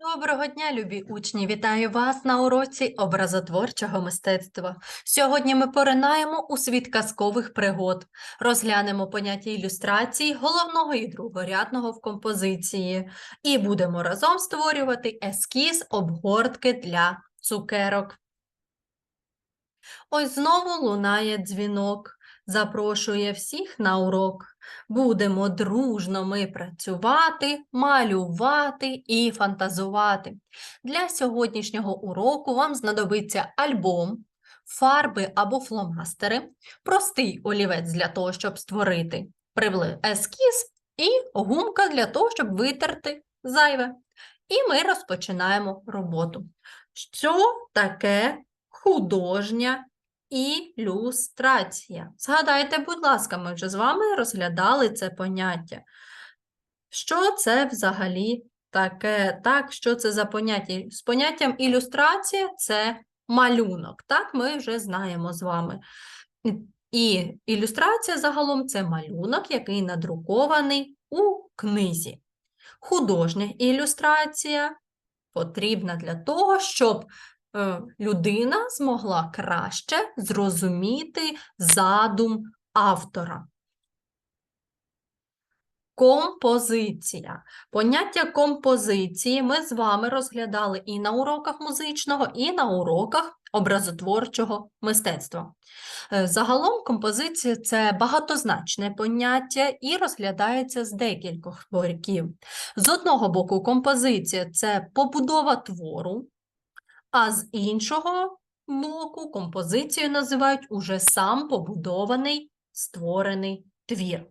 Доброго дня, любі учні! Вітаю вас на уроці образотворчого мистецтва. Сьогодні ми поринаємо у світ казкових пригод, розглянемо поняття ілюстрації головного і другорядного в композиції і будемо разом створювати ескіз обгортки для цукерок. Ось знову лунає дзвінок, запрошує всіх на урок. Будемо дружно ми працювати, малювати і фантазувати. Для сьогоднішнього уроку вам знадобиться альбом, фарби або фломастери, простий олівець для того, щоб створити ескіз, і гумка для того, щоб витерти зайве. І ми розпочинаємо роботу. Що таке художня ілюстрація? Згадайте, будь ласка, ми вже з вами розглядали це поняття. Що це взагалі таке? Так, що це за поняття? З поняттям ілюстрація це малюнок. Так, ми вже знаємо з вами. І- ілюстрація загалом це малюнок, який надрукований у книзі. Художня ілюстрація потрібна для того, щоб людина змогла краще зрозуміти задум автора. Композиція. Поняття композиції ми з вами розглядали і на уроках музичного, і на уроках образотворчого мистецтва. Е, Загалом композиція це багатозначне поняття і розглядається з декількох боків. З одного боку, композиція це побудова твору, а з іншого боку, композицію називають уже сам побудований створений твір.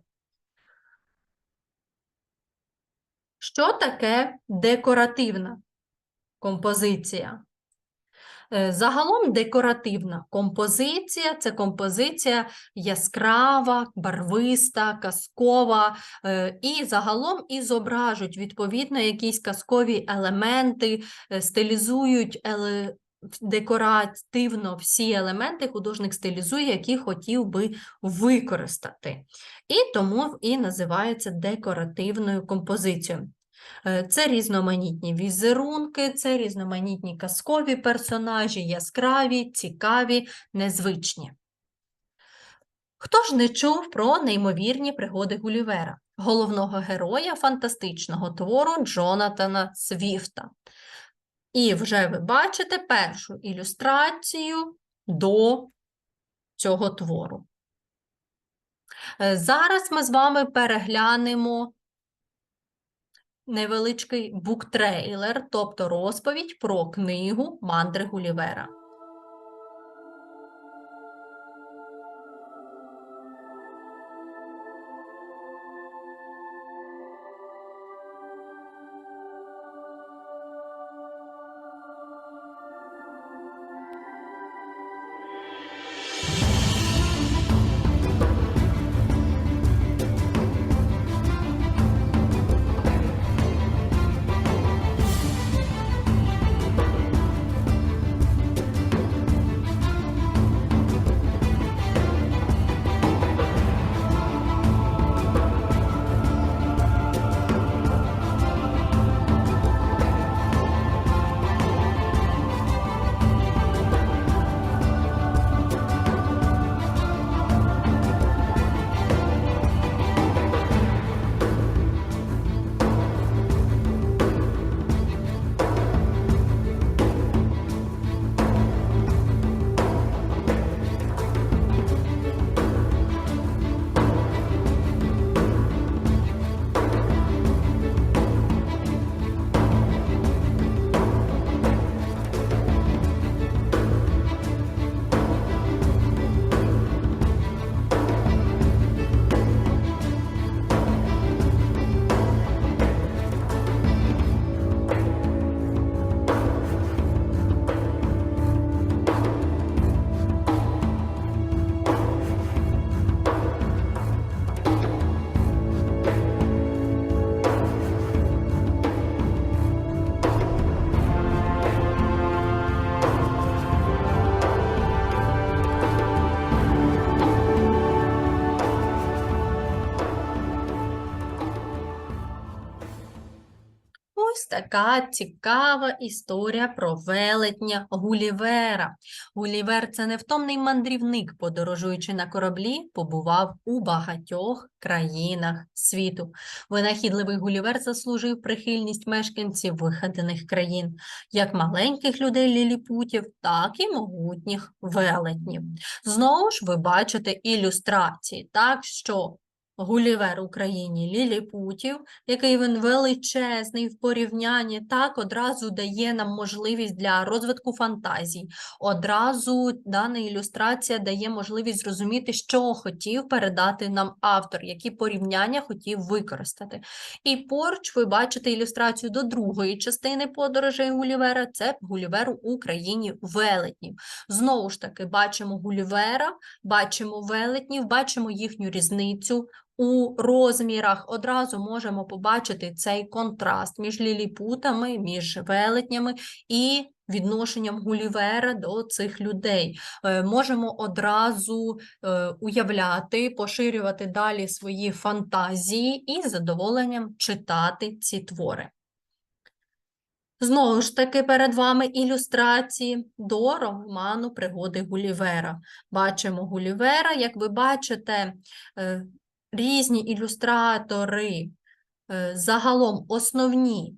Що таке декоративна композиція? Е, Загалом декоративна композиція це композиція яскрава, барвиста, казкова, е, і загалом і зображують відповідно якісь казкові елементи, е, стилізують еле- декоративно всі елементи художник стилізує, які хотів би використати. І тому і називається декоративною композицією. Е, Це різноманітні візерунки, це різноманітні казкові персонажі, яскраві, цікаві, незвичні. Хто ж не чув про неймовірні пригоди Гулівера, головного героя фантастичного твору Джонатана Свіфта? І вже ви бачите першу ілюстрацію до цього твору. Е, Зараз ми з вами переглянемо невеличкий буктрейлер, тобто розповідь про книгу Мандри Гулівера. Така цікава історія про велетня Гулівера. Гулівер це невтомний мандрівник, подорожуючи на кораблі, побував у багатьох країнах світу. Винахідливий Гулівер заслужив прихильність мешканців вигаданих країн, як маленьких людей ліліпутів, так і могутніх велетнів. Знову ж ви бачите ілюстрації, так що Гулівер Україні Ліліпутів, який він величезний в порівнянні, так одразу дає нам можливість для розвитку фантазій. Одразу дана ілюстрація дає можливість зрозуміти, що хотів передати нам автор, які порівняння хотів використати. І поруч ви бачите ілюстрацію до другої частини подорожей Гулівера. Це Гулівер у Україні велетнів. Знову ж таки, бачимо Гулівера, бачимо велетнів, бачимо їхню різницю у розмірах одразу можемо побачити цей контраст між ліліпутами, між велетнями і відношенням Гулівера до цих людей. Е, Можемо одразу е, уявляти, поширювати далі свої фантазії і задоволенням читати ці твори. Знову ж таки, перед вами ілюстрації до роману Пригоди Гулівера. Бачимо Гулівера, як ви бачите, е, різні ілюстратори, е, загалом основні,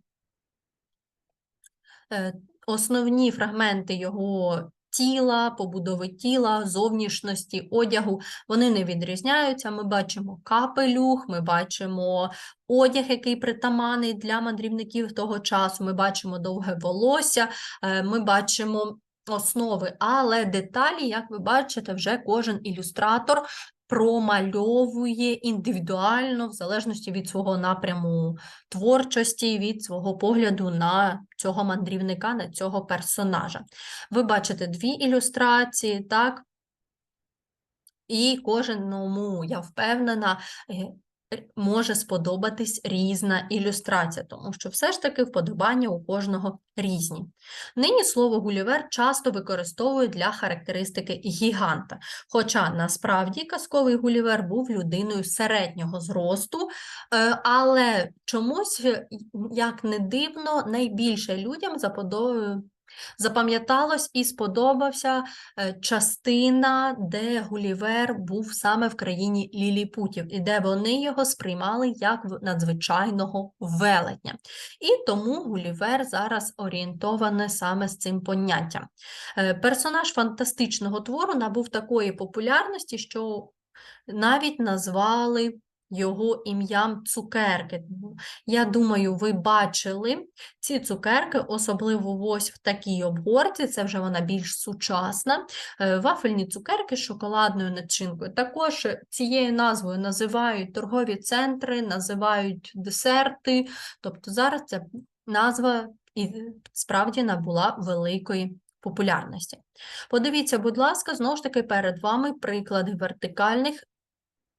е, основні фрагменти його тіла, побудови тіла, зовнішності, одягу, вони не відрізняються. Ми бачимо капелюх, ми бачимо одяг, який притаманий для мандрівників того часу, ми бачимо довге волосся, е, ми бачимо основи, але деталі, як ви бачите, вже кожен ілюстратор промальовує індивідуально, в залежності від свого напряму творчості, від свого погляду на цього мандрівника, на цього персонажа. Ви бачите дві ілюстрації, так? І кожному, я впевнена, е, може сподобатись різна ілюстрація, тому що все ж таки вподобання у кожного різні. Нині слово Гулівер часто використовують для характеристики гіганта, хоча насправді казковий Гулівер був людиною середнього зросту, е, але чомусь, як не дивно, найбільше людям заподобає Запам'яталось і сподобався е, частина, де Гулівер був саме в країні Ліліпутів, і де вони його сприймали як надзвичайного велетня. І тому Гулівер зараз орієнтований саме з цим поняттям. Е, персонаж фантастичного твору набув такої популярності, що навіть назвали його ім'ям цукерки. Я думаю, ви бачили ці цукерки, особливо ось в такій обгорці, це вже вона більш сучасна. Е, вафельні цукерки з шоколадною начинкою. Також цією назвою називають торгові центри, називають десерти. Тобто зараз ця назва і справді набула великої популярності. Подивіться, будь ласка, знову ж таки, перед вами приклади вертикальних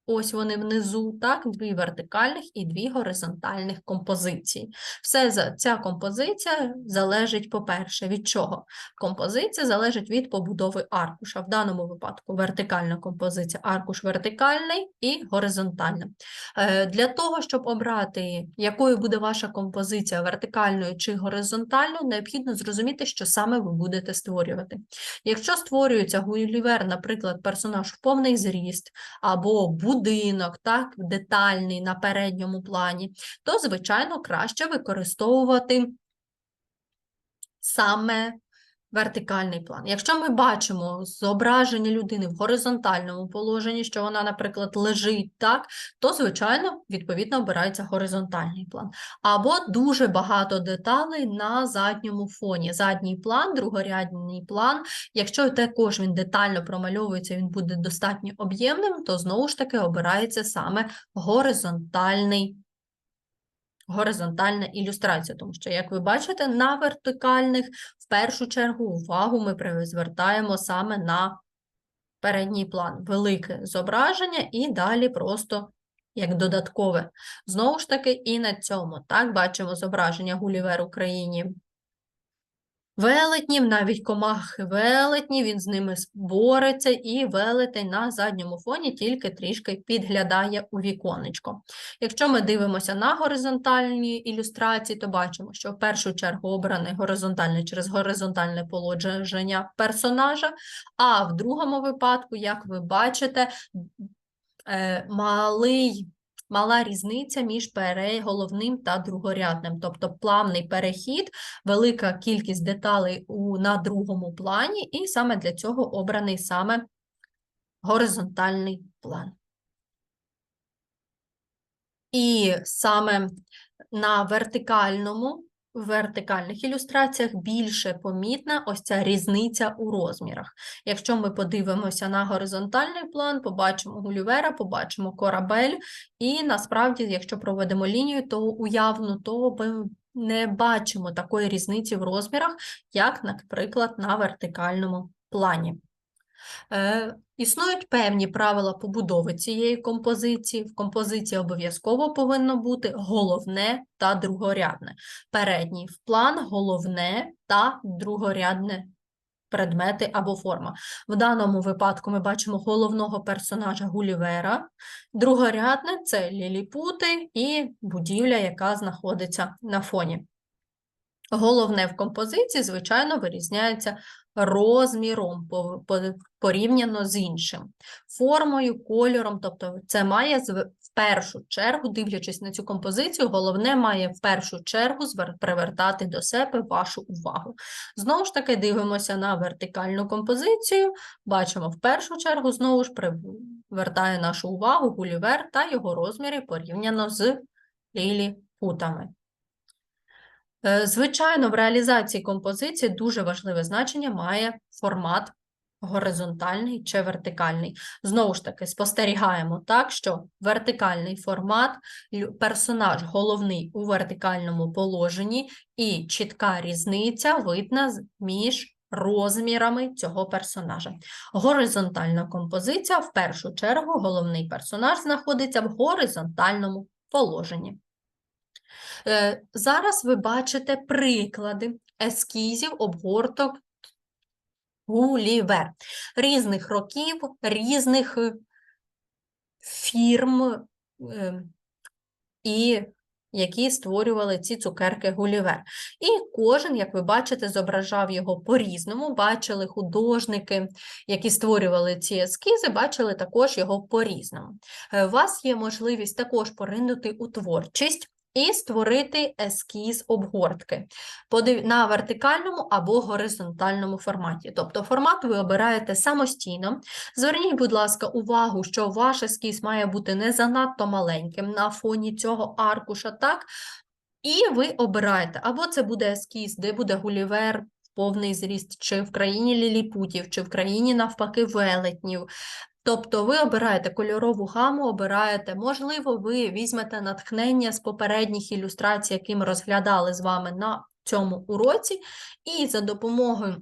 Ось вони внизу, так, дві вертикальних і дві горизонтальних композиції. Все ця композиція залежить, по-перше, від чого? Композиція залежить від побудови аркуша. В даному випадку вертикальна композиція, аркуш вертикальний і горизонтальна. Е, для того, щоб обрати, якою буде ваша композиція вертикальною чи горизонтальною, необхідно зрозуміти, що саме ви будете створювати. Якщо створюється гулівер, наприклад, персонаж в повний зріст або будинок, так, детальний на передньому плані, то, звичайно, краще використовувати саме вертикальний план. Якщо ми бачимо зображення людини в горизонтальному положенні, що вона, наприклад, лежить так, то, звичайно, відповідно обирається горизонтальний план. Або дуже багато деталей на задньому фоні. Задній план, другорядний план. Якщо також він детально промальовується, він буде достатньо об'ємним, то знову ж таки обирається саме горизонтальний горизонтальна ілюстрація, тому що, як ви бачите, на вертикальних в першу чергу увагу ми звертаємо саме на передній план, велике зображення, і далі просто як додаткове. Знову ж таки, і на цьому. Так бачимо зображення Гулівер Україні Велетнів, навіть комахи велетні, він з ними бореться, і велетень на задньому фоні тільки трішки підглядає у віконечко. Якщо ми дивимося на горизонтальні ілюстрації, то бачимо, що в першу чергу обраний горизонтальний через горизонтальне положення персонажа, а в другому випадку, як ви бачите, е, малий, мала різниця між пере, головним та другорядним, тобто плавний перехід, велика кількість деталей у, на другому плані, і саме для цього обраний саме горизонтальний план. І саме на вертикальному, вертикальних ілюстраціях більше помітна ось ця різниця у розмірах. Якщо ми подивимося на горизонтальний план, побачимо Гулівера, побачимо корабель, і насправді, якщо проведемо лінію, то уявно, то ми не бачимо такої різниці в розмірах, як, наприклад, на вертикальному плані. Е, Існують певні правила побудови цієї композиції. В композиції обов'язково повинно бути головне та другорядне. Передній в план, головне та другорядне предмети або форма. В даному випадку ми бачимо головного персонажа Гулівера, другорядне це ліліпути і будівля, яка знаходиться на фоні. Головне в композиції, звичайно, вирізняється розміром по- по- порівняно з іншим, формою, кольором, тобто це має в першу чергу, дивлячись на цю композицію, головне має в першу чергу привертати до себе вашу увагу. Знову ж таки, дивимося на вертикальну композицію, бачимо в першу чергу, знову ж привертає нашу увагу Гулівер та його розміри порівняно з ліліпутами. Е, Звичайно, в реалізації композиції дуже важливе значення має формат горизонтальний чи вертикальний. Знову ж таки, спостерігаємо так, що вертикальний формат, персонаж головний у вертикальному положенні і чітка різниця видна між розмірами цього персонажа. Горизонтальна композиція, в першу чергу, головний персонаж знаходиться в горизонтальному положенні. Е, Зараз ви бачите приклади ескізів, обгорток Гулівер різних років, різних фірм, е, і які створювали ці цукерки Гулівер. І кожен, як ви бачите, зображав його по-різному. Бачили художники, які створювали ці ескізи, бачили також його по-різному. Е, У вас є можливість також поринути у творчість і створити ескіз обгортки на вертикальному або горизонтальному форматі. Тобто формат ви обираєте самостійно. Зверніть, будь ласка, увагу, що ваш ескіз має бути не занадто маленьким на фоні цього аркуша, так? І ви обираєте, або це буде ескіз, де буде Гулівер повний зріст, чи в країні ліліпутів, чи в країні навпаки велетнів. Тобто ви обираєте кольорову гаму, обираєте, можливо, ви візьмете натхнення з попередніх ілюстрацій, які ми розглядали з вами на цьому уроці, і за допомогою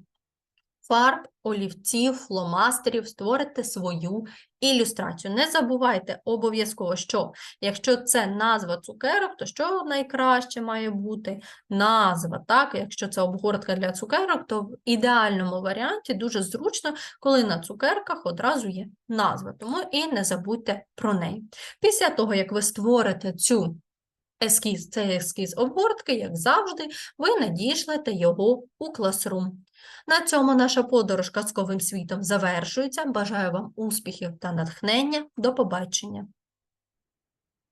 фарб, олівців, фломастерів створите свою ілюстрацію. Не забувайте обов'язково, що якщо це назва цукерок, то що найкраще має бути назва, так? Якщо це обгортка для цукерок, то в ідеальному варіанті дуже зручно, коли на цукерках одразу є назва, тому і не забудьте про неї. Після того, як ви створите цю ескіз, цей ескіз обгортки, як завжди, ви надішлете його у Classroom. На цьому наша подорож казковим світом завершується. Бажаю вам успіхів та натхнення. До побачення!